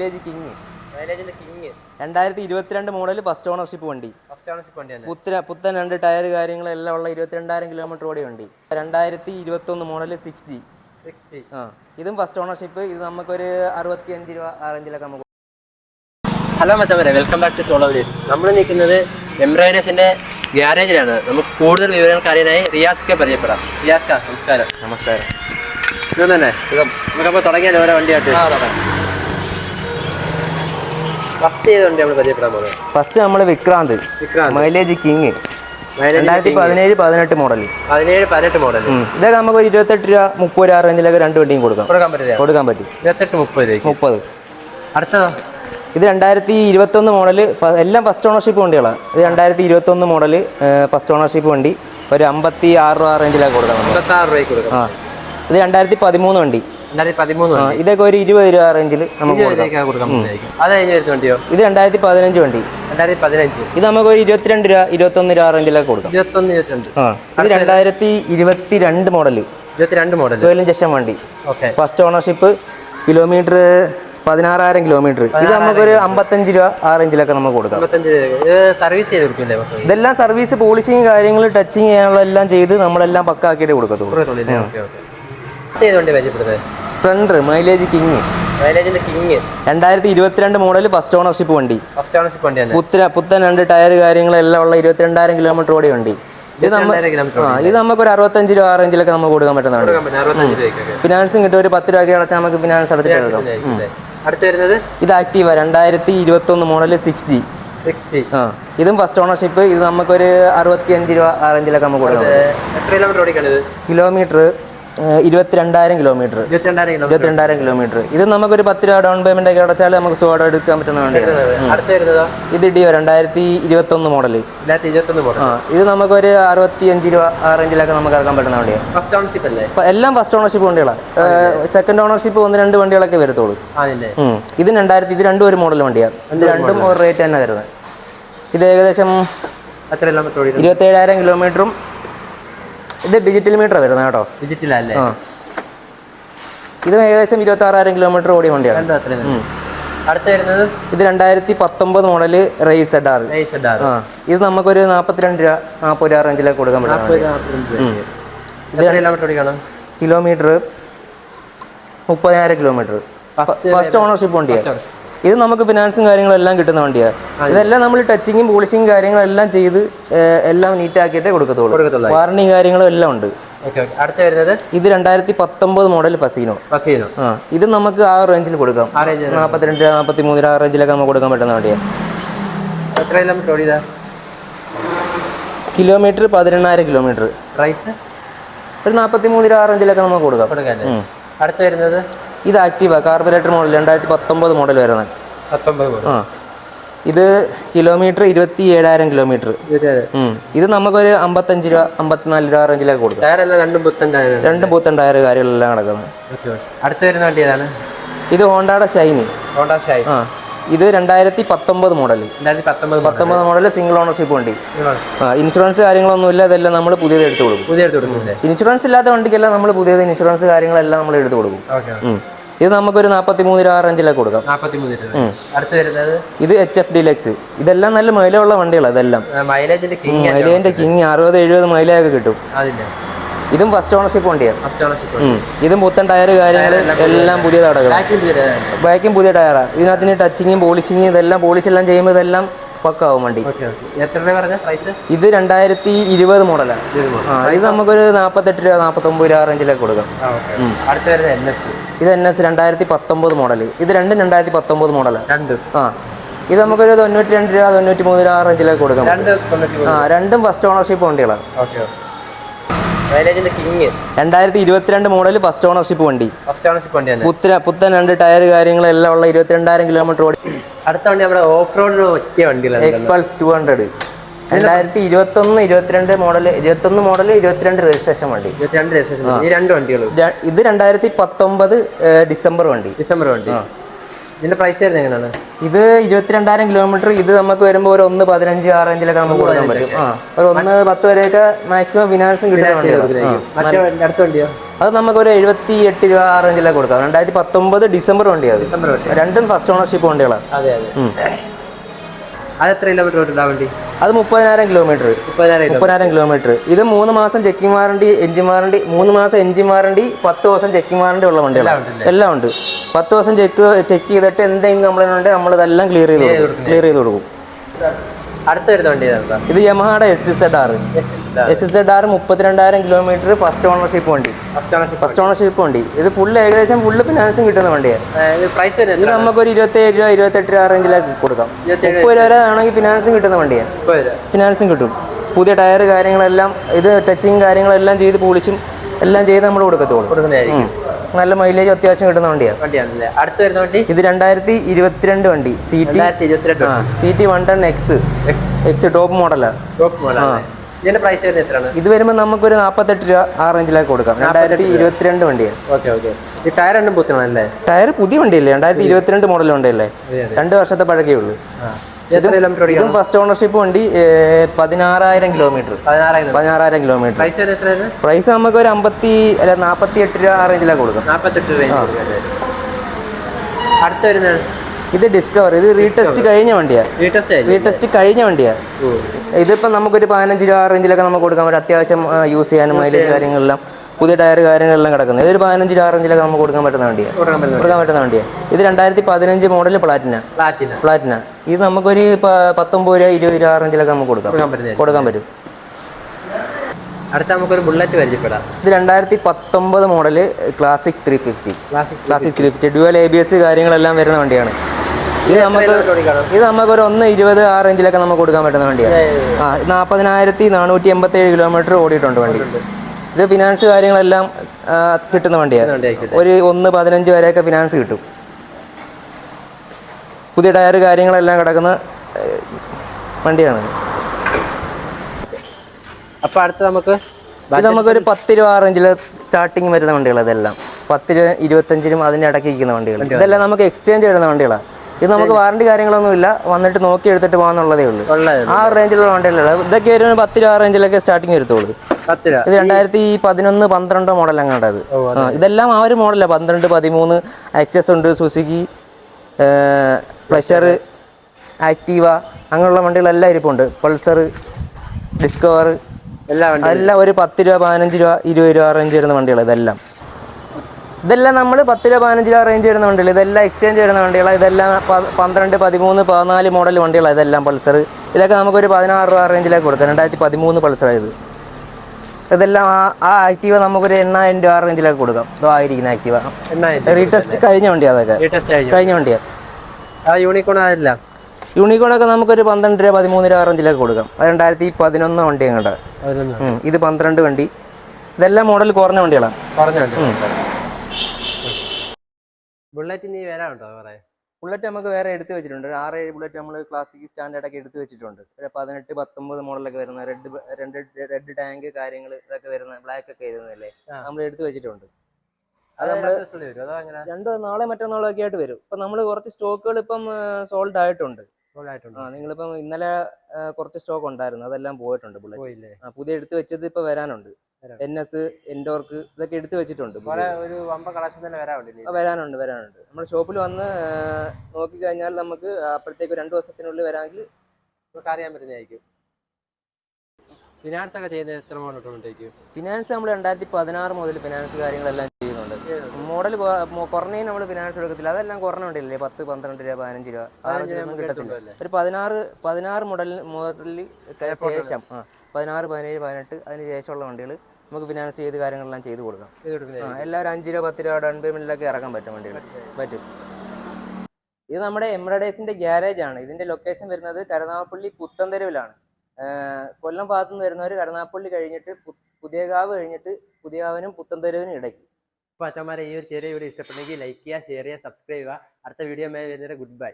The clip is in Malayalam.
മൈലേജ് കിങ് മൈലേജിന്റെ കിങ് രണ്ടായിരത്തി ഇരുപത്തിരണ്ട് മോഡൽ ഫസ്റ്റ് ഓണർഷിപ്പ് വണ്ടി. ഫസ്റ്റ് ഓണർഷിപ്പ് വണ്ടി തന്നെ. പുത്തന പുത്തൻ രണ്ട് ടയർ കാര്യങ്ങളെല്ലാം ഉള്ള ഇരുപത്തിരണ്ടായിരം കിലോമീറ്റർ ഓടിയ വണ്ടി. രണ്ടായിരത്തി ഇരുപത്തൊന്ന് മോഡൽ സിക്സ് ജി ആ ഇതും ഫസ്റ്റ് ഓണർഷിപ്പ് ഇത് നമുക്കൊരു അറുപത്തി അഞ്ച് രൂപ ആറഞ്ചിലൊക്കെ നമുക്ക് hello മച്ചവരെ. Welcome back to solo wheels നമ്മൾ നിൽക്കുന്നത് എംബ്രോയിഡേഴ്സിന്റെ ഗ്യാരേജിലാണ് നമുക്ക് കൂടുതൽ വിവരങ്ങൾ അറിയാനായി റിയാസ്ക്കെ പരിചയപ്പെടാം. റിയാസ്ക നമസ്കാരം. നമസ്കാരം. ഇത് തന്നെ? നമുക്കപ്പോൾ തുടങ്ങിയാലോ ഓരോ വണ്ടിയായിട്ട്? ഫസ്റ്റ് നമ്മൾ നമ്മൾ പരിചയപ്പെടാൻ പോകുന്നത്? ഫസ്റ്റ് നമ്മൾ വിക്രാന്ത്. വിക്രാന്ത്. Mileage king. രണ്ടായിരത്തി പതിനേഴ് പതിനെട്ട് മോഡൽ പതിനേഴ് പതിനെട്ട് മോഡൽ ഇതൊക്കെ നമുക്ക് ഒരു ഇരുപത്തെട്ട് രൂപ മുപ്പത് രൂപ റേഞ്ചിലൊക്കെ രണ്ട് വണ്ടിയും കൊടുക്കാം. കൊടുക്കാൻ പറ്റില്ല? കൊടുക്കാൻ പറ്റും. ഇരുപത്തെട്ട് മുപ്പത് മുപ്പത്. അടുത്തതോ? ഇത് രണ്ടായിരത്തി ഇരുപത്തൊന്ന് മോഡൽ എല്ലാം ഫസ്റ്റ് ഓണർഷിപ്പ് വണ്ടികളാണ് ഇത് രണ്ടായിരത്തി ഇരുപത്തൊന്ന് മോഡൽ ഫസ്റ്റ് ഓണർഷിപ്പ് വണ്ടി. ഒരു അമ്പത്തി ആറ് രൂപ റേഞ്ചിലൊക്കെ കൊടുക്കാം നമുക്ക്. അമ്പത്തി ആറ് രൂപയ്ക്ക് കൊടുക്കാം. ആ. ഇത് രണ്ടായിരത്തി പതിമൂന്ന് വണ്ടി. ഇതൊക്കെ ഒരു ഇരുപത് രൂപ റേഞ്ചിൽ നമുക്ക് കൊടുക്കാം. രൂപയ്ക്ക് അത് കഴിഞ്ഞ് വണ്ടിയോ? ഇത് രണ്ടായിരത്തി പതിനഞ്ച് വണ്ടി. രണ്ടായിരത്തി പതിനഞ്ച്. ഇത് നമുക്ക് ഒരു ഇരുപത്തിരണ്ട് രൂപ ഇരുപത്തൊന്ന് രൂപ റേഞ്ചിലൊക്കെ കൊടുക്കാം. ഇരുപത്തൊന്ന് ഇരുപത്തിരണ്ട്. ആ ഇത് രണ്ടായിരത്തി ഇരുപത്തി രണ്ട് മോഡൽ ഇരുപത്തിരണ്ട് മോഡൽ ട്വൽവ് വണ്ടി. ഫസ്റ്റ് ഓണർഷിപ്പ് കിലോമീറ്റർ പതിനാറായിരം കിലോമീറ്റർ ഇത് നമുക്കൊരു അമ്പത്തഞ്ച് രൂപ ആ റേഞ്ചിലൊക്കെ നമുക്ക് കൊടുക്കാം. സർവീസ് ഇതെല്ലാം സർവീസ് പോളിഷിങ് കാര്യങ്ങൾ ടച്ചിങ് ചെയ്യാനുള്ള എല്ലാം ചെയ്ത് നമ്മളെല്ലാം പക്കാക്കിയിട്ട് കൊടുക്കത്തുള്ളൂ. വണ്ടി പരിചയപ്പെടുന്നത്? സ്പ്ലെൻഡർ മൈലേജ് കിങ് മൈലേജിന്റെ കിങ് രണ്ടായിരത്തി ഇരുപത്തിരണ്ട് മോഡൽ ഫസ്റ്റ് ഓണർഷിപ്പ് വണ്ടി. ഫസ്റ്റ് ഓണർഷിപ്പ് വണ്ടി പുത്തന പുത്തൻ രണ്ട് ടയർ കാര്യങ്ങളെല്ലാം ഉള്ള ഇരുപത്തിരണ്ടായിരം കിലോമീറ്റർ ഓടിയ വണ്ടി. ഇത് ഇത് നമുക്ക് ഒരു അറുപത്തഞ്ച് രൂപ റേഞ്ചിലൊക്കെ നമുക്ക് കൊടുക്കാൻ പറ്റുന്നതാണ് ഫിനാൻസും കിട്ടും. ഒരു പത്ത് രൂപ അടച്ചാൽ നമുക്ക് ഫിനാൻസ് അടച്ചിട്ട് എടുക്കാം ഇതായിരിക്കും. അടുത്ത് വരുന്നത്? ഇത് ആക്റ്റീവ രണ്ടായിരത്തി ഇരുപത്തൊന്ന് മോഡൽ സിക്സ് ജി ഇതും ഫസ്റ്റ് ഓണർഷിപ്പ് ഇത് നമുക്കൊരു അറുപത്തി അഞ്ച് രൂപ റേഞ്ചിലൊക്കെ നമുക്ക് കൊടുക്കാം കിലോമീറ്റർ ഇരുപത്തിരണ്ടായിരം കിലോമീറ്റർ. ഇരുപത്തിരണ്ടായിരം കിലോമീറ്റർ. ഇത് നമുക്ക് നമുക്കൊരു പത്ത് രൂപ ഡൗൺ പേയ്മെന്റ് ഒക്കെ അടച്ചാൽ നമുക്ക് സുഖമായിട്ട് എടുക്കാൻ പറ്റുന്ന വണ്ടിയാണ്. ഇത് ഡിയോ രണ്ടായിരത്തി ഇരുപത്തി ഒന്ന് മോഡൽ ഇത് മോഡൽ ഒരു അറുപത്തി അഞ്ച് രൂപ ആ റേഞ്ചിലൊക്കെ നമുക്ക് ഇറക്കാൻ പറ്റുന്ന വണ്ടിയാണ്. എല്ലാം ഫസ്റ്റ് ഓണർഷിപ്പ് വണ്ടികളാണ് സെക്കൻഡ് ഓണർഷിപ്പ് ഒന്ന് രണ്ട് വണ്ടികളൊക്കെ വരത്തുള്ളൂ. ഇത് രണ്ടായിരത്തി ഇത് രണ്ടും ഒരു മോഡൽ വണ്ടിയാണ് ഇത് രണ്ടും ഒരു റേറ്റ് തന്നെ വരുന്നത്. ഇത് ഏകദേശം ഇരുപത്തി ഏഴായിരം കിലോമീറ്ററും ഇത് ഡിജിറ്റൽ മീറ്റർ വരുന്നത് കേട്ടോ. ഡിജിറ്റലല്ലേ ആ. ഇത് ഏകദേശം ഇരുപത്തി ആറായിരം കിലോമീറ്റർ ഓടിയ വണ്ടിയാണ്. അടുത്ത വരുന്നത്? ഇത് രണ്ടായിരത്തി പത്തൊമ്പത് മോഡൽ റേസ് എഡ് ആർ ആ. ഇത് നമുക്കൊരു നാൽപ്പത്തിരണ്ട് രൂപ നാൽപ്പത് രൂപ റേഞ്ചിലേക്ക് കൊടുക്കാൻ പറ്റും കിലോമീറ്റർ മുപ്പതിനായിരം കിലോമീറ്റർ ഫസ്റ്റ് ഓണർഷിപ്പ് വണ്ടിയാണ് ഇത് നമുക്ക് ഫിനാൻസും കാര്യങ്ങളും എല്ലാം കിട്ടുന്ന വണ്ടിയാണ് ഇതെല്ലാം നമ്മൾ ടച്ചിങ്ങും പോളിഷിങ്ങും കാര്യങ്ങളെല്ലാം ചെയ്ത് എല്ലാം നീറ്റ് ആക്കിയിട്ടേ കൊടുക്കത്തുള്ളൂ. വാറണ്ടി കാര്യങ്ങളും എല്ലാം ഉണ്ട്. അടുത്ത വരുന്നത്? ഇത് രണ്ടായിരത്തി പത്തൊമ്പത് മോഡൽ ഫസീനോ പസീനോ ആ ഇത് നമുക്ക് ആ റേഞ്ചിൽ കൊടുക്കാം. നാൽപ്പത്തിരണ്ട് നാൽപ്പത്തി മൂന്ന് ആ റേഞ്ചിലൊക്കെ നമുക്ക് കൊടുക്കാൻ പറ്റുന്ന വണ്ടിയാണ് എത്ര കിലോമീറ്റർ ഓടിയതാ കിലോമീറ്റർ പതിനെണ്ണായിരം കിലോമീറ്റർ. പ്രൈസ് ഒരു നാൽപ്പത്തി മൂന്ന് ആ റേഞ്ചിലൊക്കെ നമുക്ക് കൊടുക്കാം. അടുത്ത് വരുന്നത്? ഇത് ആക്റ്റീവ. കാർബറേറ്റർ മോഡൽ രണ്ടായിരത്തി പത്തൊമ്പത് മോഡൽ. വരുന്നത് ആ. ഇത് കിലോമീറ്റർ ഇരുപത്തി ഏഴായിരം കിലോമീറ്റർ ഇത് നമുക്കൊരു അമ്പത്തഞ്ച് രൂപ അമ്പത്തിനാല് രൂപ റേഞ്ചിലേക്ക് കൊടുക്കാം രണ്ടും പൂത്തണ്ടായിരം കാര്യങ്ങളെല്ലാം നടക്കുന്നത്. അടുത്ത അടുത്ത് വരുന്ന വണ്ടി ഏതാണ്? ഇത് ഹോണ്ടയുടെ ഷൈനി. ഹോണ്ട ഷൈൻ ആ. ഇത് രണ്ടായിരത്തി പത്തൊമ്പത് മോഡൽ പത്തൊമ്പത് മോഡൽ സിംഗിൾ ഓണർഷിപ്പ് വണ്ടി. ഇൻഷുറൻസ് കാര്യങ്ങളൊന്നുമില്ല ഇതെല്ലാം നമ്മൾ പുതിയത് എടുത്തു കൊടുക്കും. പുതിയ എടുത്ത് കൊടുക്കുന്നില്ലേ ഇൻഷുറൻസ് ഇല്ലാത്ത വണ്ടിക്കെല്ലാം നമ്മൾ പുതിയത് ഇൻഷുറൻസ് കാര്യങ്ങളെല്ലാം നമ്മൾ എടുത്തു കൊടുക്കും. ഇത് നമുക്കൊരു നാൽപ്പത്തി മൂന്ന് രൂപ റേഞ്ചിലൊക്കെ കൊടുക്കാം അടുത്ത് വരുന്നത്? ഇത് എച്ച് എഫ് ഡി ലെക്സ് ഇതെല്ലാം നല്ല മൈലുള്ള വണ്ടികളാണ് ഇതെല്ലാം. മൈലേജിന്റെ കിങ് അറുപത് എഴുപത് മൈലേജ് കിട്ടും. ഇതും ഫസ്റ്റ് ഓണർഷിപ്പ് വണ്ടിയാണ് ഫസ്റ്റ് ഓണർഷിപ്പ് ഉം. ഇതും പുത്തൻ ടയർ കാര്യങ്ങൾ എല്ലാം പുതിയ പുതിയ ബാക്കും പുതിയ ടയറാണ് ഇതിനകത്തിന് ടച്ചിങ്ങും പോളിഷിങ്ങും ഇതെല്ലാം പോളിഷ് എല്ലാം ചെയ്യുമ്പോൾ ഇതെല്ലാം പക്കാവും വണ്ടി. ഇത് രണ്ടായിരത്തി ഇരുപത് മോഡലാണ് ഇത് നമുക്കൊരു നാൽപ്പത്തെട്ട് രൂപ നാൽപ്പത്തൊമ്പത് രൂപ റേഞ്ചിലൊക്കെ കൊടുക്കാം. ഇത് എൻ എസ് രണ്ടായിരത്തി പത്തൊമ്പത് മോഡൽ ഇത് രണ്ടും രണ്ടായിരത്തി പത്തൊമ്പത് മോഡലാണ് രണ്ട്. ആ. ഇത് നമുക്കൊരു തൊണ്ണൂറ്റി രണ്ട് രൂപ തൊണ്ണൂറ്റി മൂന്ന് രൂപ റേഞ്ചിലൊക്കെ കൊടുക്കാം ആ രണ്ടും ഫസ്റ്റ് ഓണർഷിപ്പ് വണ്ടികളാണ് ഓക്കെ മൈലേജിന്റെ കിങ് രണ്ടായിരത്തി ഇരുപത്തിരണ്ട് മോഡൽ ഫസ്റ്റ് ഓണർഷിപ്പ് വണ്ടി. ഫസ്റ്റ് ഓണർഷിപ്പ് വണ്ടി തന്നെ. പുത്തന പുത്തൻ രണ്ട് ടയർ കാര്യങ്ങളെല്ലാം ഉള്ള ഇരുപത്തിരണ്ടായിരം കിലോമീറ്റർ ഓടി. അടുത്ത വണ്ടി നമ്മുടെ ഓഫ് റോഡിന് പറ്റിയ വണ്ടികളാണ് എക്സ്പൾസ് ടു ഹൺഡ്രഡ് രണ്ടായിരത്തി ഇരുപത്തൊന്ന് ഇരുപത്തിരണ്ട് മോഡൽ ഇരുപത്തൊന്ന് മോഡൽ ഇരുപത്തിരണ്ട് രജിസ്ട്രേഷൻ വണ്ടി. രണ്ട് രജിസ്ട്രേഷൻ ഈ രണ്ട് വണ്ടികൾ ഇത് രണ്ടായിരത്തി പത്തൊമ്പത് ഡിസംബർ വണ്ടി. ഡിസംബർ വണ്ടി. ഇതിന്റെ പ്രൈസ് വരുന്നത് എങ്ങനെയാണ്? ഇത് ഇരുപത്തിരണ്ടായിരം കിലോമീറ്റർ ഇത് നമുക്ക് വരുമ്പോൾ ഒരു ഒന്ന് പതിനഞ്ച് ആ റേഞ്ചിലൊക്കെ നമുക്ക് കൊടുക്കാൻ പറ്റും. ആ ഒരു ഒന്ന് പത്ത് വരെയൊക്കെ മാക്സിമം ഫിനാൻസും അടുത്ത വണ്ടിയോ? അത് നമുക്കൊരു എഴുപത്തി എട്ട് രൂപ ആ റേഞ്ചിലൊക്കെ കൊടുക്കാം. രണ്ടായിരത്തി പത്തൊമ്പത് ഡിസംബർ വണ്ടിയാണ് ഡിസംബർ രണ്ടും ഫസ്റ്റ് ഓണർഷിപ്പ് വണ്ടികളാണ് അതെ അതെ. ഉം. അത് എത്ര കിലോമീറ്റർ വണ്ടി? അത് മുപ്പതിനായിരം കിലോമീറ്റർ മുപ്പതിനായിരം മുപ്പതിനായിരം കിലോമീറ്റർ ഇത് മൂന്ന് മാസം ചെക്കിംഗ് വാറണ്ടി എഞ്ചിൻ വാറണ്ടി മൂന്ന് മാസം എഞ്ചിൻ വാറണ്ടി പത്ത് ദിവസം ചെക്കിംഗ് വാറണ്ടി ഉള്ള വണ്ടികളാണ്. എല്ലാം ഉണ്ട്. പത്ത് ദിവസം ചെക്ക് ചെക്ക് ചെയ്തിട്ട് എന്തെങ്കിലും കംപ്ലൈന്റ് ഉണ്ടെങ്കിൽ നമ്മൾ ഇതെല്ലാം ക്ലിയർ ചെയ്ത് കൊടുക്കും. ക്ലിയർ ചെയ്ത് കൊടുക്കും. അടുത്ത വരുന്ന വണ്ടി ഇത് യമഹയുടെ S Z R S Z R മുപ്പത്തിരണ്ടായിരം കിലോമീറ്റർ ഫസ്റ്റ് ഓണർഷിപ്പ് വണ്ടി. ഫസ്റ്റ് ഓണർഷിപ്പ് വണ്ടി. ഇത് ഫുള്ള് ഏകദേശം ഫുള്ള് ഫിനാൻസും കിട്ടുന്ന വണ്ടിയാണ് പ്രൈസ് ഇത് ഒരു നമുക്കൊരു ഇരുപത്തേഴ് രൂപ ഇരുപത്തെട്ട് രൂപ റേഞ്ചിലേക്ക് കൊടുക്കാം. മുപ്പത് രൂപ ആണെങ്കിൽ ഫിനാൻസും കിട്ടുന്ന വണ്ടിയാണ് ഫിനാൻസും കിട്ടും. പുതിയ ടയർ കാര്യങ്ങളെല്ലാം ഇത് ടച്ചിങ് കാര്യങ്ങളെല്ലാം ചെയ്ത് പൊളിച്ചും എല്ലാം ചെയ്ത് നമ്മൾ കൊടുക്കത്തുള്ളൂ. നല്ല മൈലേജ് അത്യാവശ്യം കിട്ടുന്ന വണ്ടിയാണ് വണ്ടിയാണല്ലേ? അടുത്ത് വരുന്ന വണ്ടി? ഇത് രണ്ടായിരത്തി ഇരുപത്തിരണ്ട് വണ്ടി. C T C T one ten X X top മോഡലാണ് ടോപ്പ് മോഡലാണ് ഇതിന്റെ പ്രൈസ് വരുന്നത് എത്രയാണ്? ഇത് വരുമ്പോൾ നമുക്കൊരു നാൽപ്പത്തെട്ട് രൂപ ആ റേഞ്ചിലേക്ക് കൊടുക്കാം. രണ്ടായിരത്തി ഇരുപത്തിരണ്ട് വണ്ടിയാണ് ഓക്കെ ഓക്കെ ഈ ടയർ രണ്ടും പുത്തണല്ലേ ടയർ പുതിയ വണ്ടിയല്ലേ? രണ്ടായിരത്തി ഇരുപത്തിരണ്ട് മോഡൽ വണ്ടിയല്ലേ രണ്ട് വർഷത്തെ പഴക്കേ ഉള്ളൂ. ഇതും ഫസ്റ്റ് ഓണർഷിപ്പ് വണ്ടി പതിനാറായിരം കിലോമീറ്റർ. പതിനാറായിരം. കിലോമീറ്റർ. പ്രൈസ് നമുക്ക് ഒരു അമ്പത്തി അല്ല നാപ്പത്തി എട്ട് രൂപ റേഞ്ചിലാണ് കൊടുക്കാം. അടുത്ത വരുന്നത്? ഇത് ഡിസ്കവർ ഇത് റീടെസ്റ്റ് കഴിഞ്ഞ വണ്ടിയാ. റീടെസ്റ്റ് കഴിഞ്ഞ വണ്ടിയാണ് ഇതിപ്പോൾ നമുക്കൊരു പതിനഞ്ച് രൂപ റേഞ്ചിലൊക്കെ നമുക്ക് കൊടുക്കാൻ പറ്റും. അത്യാവശ്യം യൂസ് ചെയ്യാനും മൈലേജ് കാര്യങ്ങളെല്ലാം. പുതിയ ടയർ കാര്യങ്ങളെല്ലാം കിടക്കുന്നത്. ഇതൊരു പതിനഞ്ച് ആറഞ്ചിലൊക്കെ നമുക്ക് കൊടുക്കാൻ പറ്റുന്ന വണ്ടിയാണ് കൊടുക്കാൻ പറ്റുന്ന വണ്ടിയാണ് ഇത് രണ്ടായിരത്തി പതിനഞ്ച് മോഡൽ പ്ലാറ്റിന. പ്ലാറ്റിന. പ്ലാറ്റിന. ഇത് നമുക്കൊരു പത്തൊമ്പത് രൂപ ഇരുപത് രൂപ ആറഞ്ചിലൊക്കെ നമുക്ക് കൊടുക്കാം. കൊടുക്കാൻ പറ്റും. അടുത്ത നമുക്കൊരു ബുള്ളറ്റ് പരിചയപ്പെടാം. ഇത് രണ്ടായിരത്തി പത്തൊമ്പത് model classic three fifty classic classic three fifty dual A B S കാര്യങ്ങളെല്ലാം വരുന്ന വണ്ടിയാണ്. ഇത് നമുക്ക് ഇത് നമുക്ക് ഒരു ഒന്ന് ഇരുപത് ആ റേഞ്ചിലൊക്കെ നമുക്ക് കൊടുക്കാൻ പറ്റുന്ന വണ്ടിയാണ് ആ നാൽപ്പതിനായിരത്തി നാനൂറ്റി എൺപത്തി ഏഴ് കിലോമീറ്റർ ഓടിയിട്ടുണ്ട് വണ്ടി. ഇത് ഫിനാൻസ് കാര്യങ്ങളെല്ലാം കിട്ടുന്ന വണ്ടിയാണ് ഒരു ഒന്ന് പതിനഞ്ച് വരെയൊക്കെ ഫിനാൻസ് കിട്ടും. പുതിയ ടയർ കാര്യങ്ങളെല്ലാം കിടക്കുന്ന വണ്ടിയാണ്. അപ്പോൾ അടുത്ത് നമുക്ക് ഇത് നമുക്കൊരു പത്ത് രൂപ റേഞ്ചിൽ സ്റ്റാർട്ടിങ് വരുന്ന വണ്ടികൾ ഇതെല്ലാം. പത്ത് രൂപ ഇരുപത്തഞ്ചിനും അതിന്റെ ഇടയ്ക്ക് ഇരിക്കുന്ന വണ്ടികൾ ഇതെല്ലാം നമുക്ക് എക്സ്ചേഞ്ച് ചെയ്യുന്ന വണ്ടികളാണ് ഇത് നമുക്ക് വാറണ്ടി കാര്യങ്ങളൊന്നുമില്ല വന്നിട്ട് നോക്കി എടുത്തിട്ട് പോകാന്നുള്ളതേ ഉള്ളൂ. ആ റേഞ്ചിലുള്ള വണ്ടികളാണ് ഇതൊക്കെ ഒരു പത്ത് രൂപ റേഞ്ചിലൊക്കെ സ്റ്റാർട്ടിങ് വരുത്തുള്ളൂ. ഇത് രണ്ടായിരത്തി പതിനൊന്ന് പന്ത്രണ്ട് മോഡൽ അങ്ങോട്ടത് ഇതെല്ലാം ആ ഒരു മോഡലാണ് പന്ത്രണ്ട് പതിമൂന്ന് എക്സസ് ഉണ്ട് സുസുക്കി പ്ലഷർ ആക്റ്റീവ അങ്ങനെയുള്ള വണ്ടികളെല്ലാം ഇരിപ്പുണ്ട്. പൾസർ ഡിസ്കവർ എല്ലാം എല്ലാം ഒരു പത്ത് രൂപ പതിനഞ്ച് രൂപ ഇരുപത് രൂപ റേഞ്ച് വരുന്ന വണ്ടികൾ ഇതെല്ലാം. ഇതെല്ലാം നമ്മൾ പത്ത് രൂപ പതിനഞ്ച് രൂപ റേഞ്ച് വരുന്ന വണ്ടികൾ ഇതെല്ലാം എക്സ്ചേഞ്ച് വരുന്ന വണ്ടികളാണ് ഇതെല്ലാം പന്ത്രണ്ട് പതിമൂന്ന് പതിനാല് മോഡൽ വണ്ടികളാണ് ഇതെല്ലാം പൾസർ ഇതൊക്കെ നമുക്കൊരു പതിനാറ് രൂപ റേഞ്ചിലേക്ക് കൊടുക്കാം. രണ്ടായിരത്തി പതിമൂന്ന് പൾസറായത് ഇതെല്ലാം ആ ആക്റ്റീവ നമുക്കൊരു എണ്ണായിരം രൂപ റേഞ്ചിലൊക്കെ കൊടുക്കാം. ഇതോ ആയിരിക്കുന്ന ആക്റ്റീവ. റീടെസ്റ്റ് കഴിഞ്ഞ വണ്ടിയാ അതൊക്കെ. കഴിഞ്ഞു വണ്ടിയാ. ആ യൂണിക്കോൺ അതല്ല. യൂണിക്കോണൊക്കെ നമുക്കൊരു പന്ത്രണ്ട് രൂപ പതിമൂന്ന് രൂപ റേഞ്ചിലൊക്കെ കൊടുക്കാം. രണ്ടായിരത്തി പതിനൊന്ന് വണ്ടി അങ്ങോട്ട് ഇത് പന്ത്രണ്ട് വണ്ടി. ഇതെല്ലാം മോഡൽ കുറഞ്ഞ വണ്ടികളാണ്. പറഞ്ഞുണ്ട് ബുള്ളറ്റിന് ഈ ഉണ്ടോ? ബുള്ളറ്റ് നമുക്ക് വേറെ എടുത്ത് വെച്ചിട്ടുണ്ട്. ഒരു ആറ് ഏഴ് ബുള്ളറ്റ് നമ്മൾ ക്ലാസിക് സ്റ്റാൻഡേർഡ് ഒക്കെ എടുത്ത് വെച്ചിട്ടുണ്ട്. ഒരു പതിനെട്ട് പത്തൊമ്പത് മോഡലൊക്കെ വരുന്ന റെഡ് രണ്ട് റെഡ് ടാങ്ക് കാര്യങ്ങൾ ഇതൊക്കെ വരുന്ന ബ്ലാക്ക് ഒക്കെ വരുന്നതല്ലേ? നമ്മൾ എടുത്ത് വെച്ചിട്ടുണ്ട്. അത് നമ്മൾ രണ്ടോ നാളെ മറ്റന്നാളൊക്കെ ആയിട്ട് വരും. ഇപ്പം നമ്മൾ കുറച്ച് സ്റ്റോക്കുകൾ ഇപ്പം സോൾഡ് ആയിട്ടുണ്ട്. ആ നിങ്ങളിപ്പം ഇന്നലെ കുറച്ച് സ്റ്റോക്ക് ഉണ്ടായിരുന്നു. അതെല്ലാം പോയിട്ടുണ്ട് ബുള്ളറ്റ് പുതിയ എടുത്ത് വെച്ചത് ഇപ്പം വരാനുണ്ട്. എൻ എസ് എൻഡോർക്ക് ഇതൊക്കെ എടുത്തു വെച്ചിട്ടുണ്ട് ഒരു വമ്പ കളക്ഷൻ തന്നെ വരാനുണ്ട് വരാനുണ്ട്. വരാനുണ്ട് നമ്മുടെ ഷോപ്പിൽ വന്ന് നോക്കി കഴിഞ്ഞാൽ നമുക്ക് അപ്പോഴത്തേക്ക് രണ്ട് ദിവസത്തിനുള്ളിൽ വരാമെങ്കിൽ നമുക്ക് അറിയാൻ പറ്റുന്നതായിരിക്കും. ഫിനാൻസ് ഒക്കെ ചെയ്യുന്നത് എത്ര മോഡലുണ്ടായിരിക്കും ഫിനാൻസ് നമ്മൾ രണ്ടായിരത്തി പതിനാറ് മുതൽ ഫിനാൻസ് കാര്യങ്ങളെല്ലാം ചെയ്യുന്നുണ്ട്. മോഡൽ കുറഞ്ഞേ നമ്മൾ ഫിനാൻസ് എടുക്കത്തില്ല. അതെല്ലാം കുറഞ്ഞ വണ്ടിയില്ലേ പത്ത് പന്ത്രണ്ട് രൂപ പതിനഞ്ച് രൂപ ആ കിട്ടത്തില്ല? ഒരു പതിനാറ് പതിനാറ് മോഡൽ മോഡലിൽ ശേഷം ആ പതിനാറ് പതിനേഴ് പതിനെട്ട് അതിന് ശേഷമുള്ള വണ്ടികൾ നമുക്ക് ഫിനാൻസ് ചെയ്ത് കാര്യങ്ങളെല്ലാം ചെയ്ത് കൊടുക്കാം. എല്ലാവരും അഞ്ച് രൂപ പത്ത് രൂപ ഡൗൺ പേയ്മെന്റിലൊക്കെ ഇറക്കാൻ പറ്റും വണ്ടികൾ പറ്റും. ഇത് നമ്മുടെ എംബ്രോഡേഴ്സിന്റെ ഗ്യാരേജ് ആണ്. ഇതിന്റെ ലൊക്കേഷൻ വരുന്നത് കരുനാഗപ്പള്ളി പുത്തൻതെരുവിലാണ്. കൊല്ലം ഭാഗത്തു നിന്ന് വരുന്നവർ കരുനാഗപ്പള്ളി കഴിഞ്ഞിട്ട് പുതിയകാവ് കഴിഞ്ഞിട്ട് പുതിയകാവിനും പുത്തൻതെരുവിനും ഇടയ്ക്ക്. അപ്പൊ അച്ഛന്മാരെ ഈ ഒരു ചെറിയ വീഡിയോ ഇഷ്ടപ്പെട്ടെങ്കിൽ ലൈക്ക് ചെയ്യുക ഷെയർ ചെയ്യുക സബ്സ്ക്രൈബ് ചെയ്യുക. അടുത്ത വീഡിയോ വരുന്നത് ഗുഡ് ബൈ